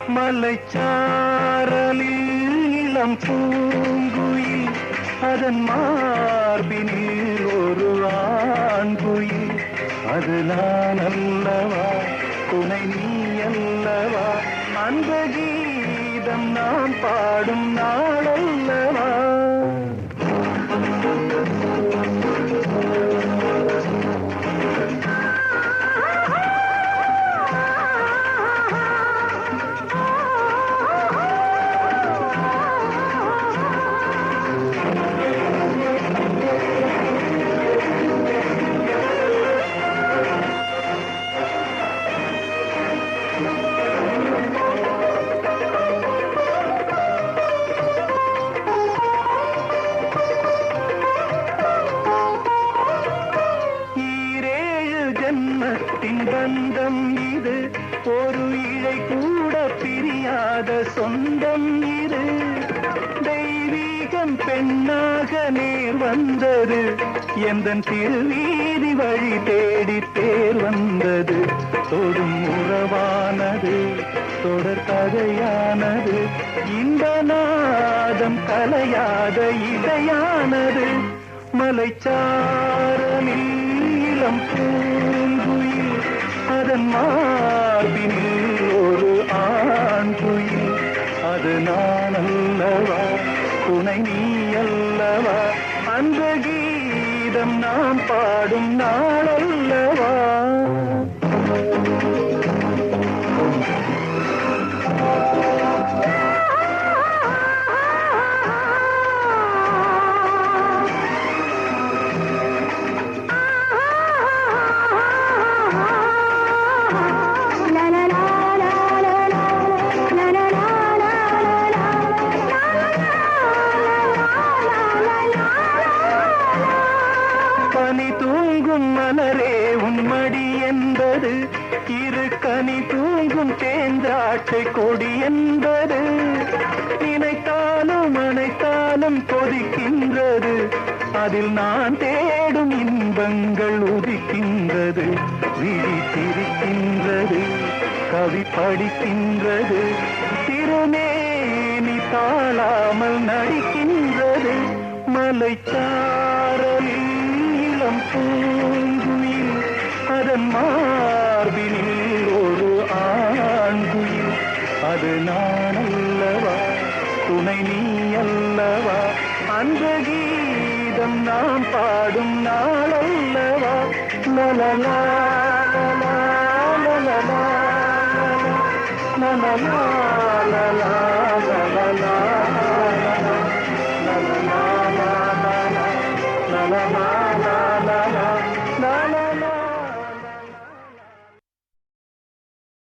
மலைச்சாரலில் இளம் பூங்குயில் அதன் மார்பினில் ஒரு ஆண்குயில். அது நான் அல்லவா துணை நீ அல்லவா? அந்த கீதம் நான் பாடும் நான் பந்தம் இது. ஒரு இழை கூட பிரியாத சொந்தம் இது. தெய்வீகம் பெண்ணாக நேர் வந்தது. எந்த திருவீதி வழி தேடி தேர் வந்தது. தொடும் உறவானது தொடர் கதையானது. இந்த நாதம் கலையாத இடையானது. மலைச்சாரலில் இளம் பூங்குயில் அதன் மார்பினில் ஒரு ஆண் குயில். அது நான் அல்லவா துணை நீ அல்லவா அந்த கீதம் நாம் பாடும் நாளல்லவா? கனி தூங்கும் மலரே உன்மடி என்பது. இரு கனி தூங்கும் தேந்தாட்டை கொடி என்பது. நினைத்தாலும் அனைத்தாலும் கொதிக்கின்றது. அதில் நான் தேடும் இன்பங்கள் உதிக்கின்றது. விழித்திருக்கின்றது கவி படிக்கின்றது. திருமேனி தாழாமல் நடிக்கின்றது. மலைச்சாரலில் பூங்குயில் அதன் மார்பினில் ஒரு ஆண்குயில். அது நான் அல்லவா துணை நீ அல்லவா அந்த கீதம் நாம் பாடும் நாளல்லவா? லலலா.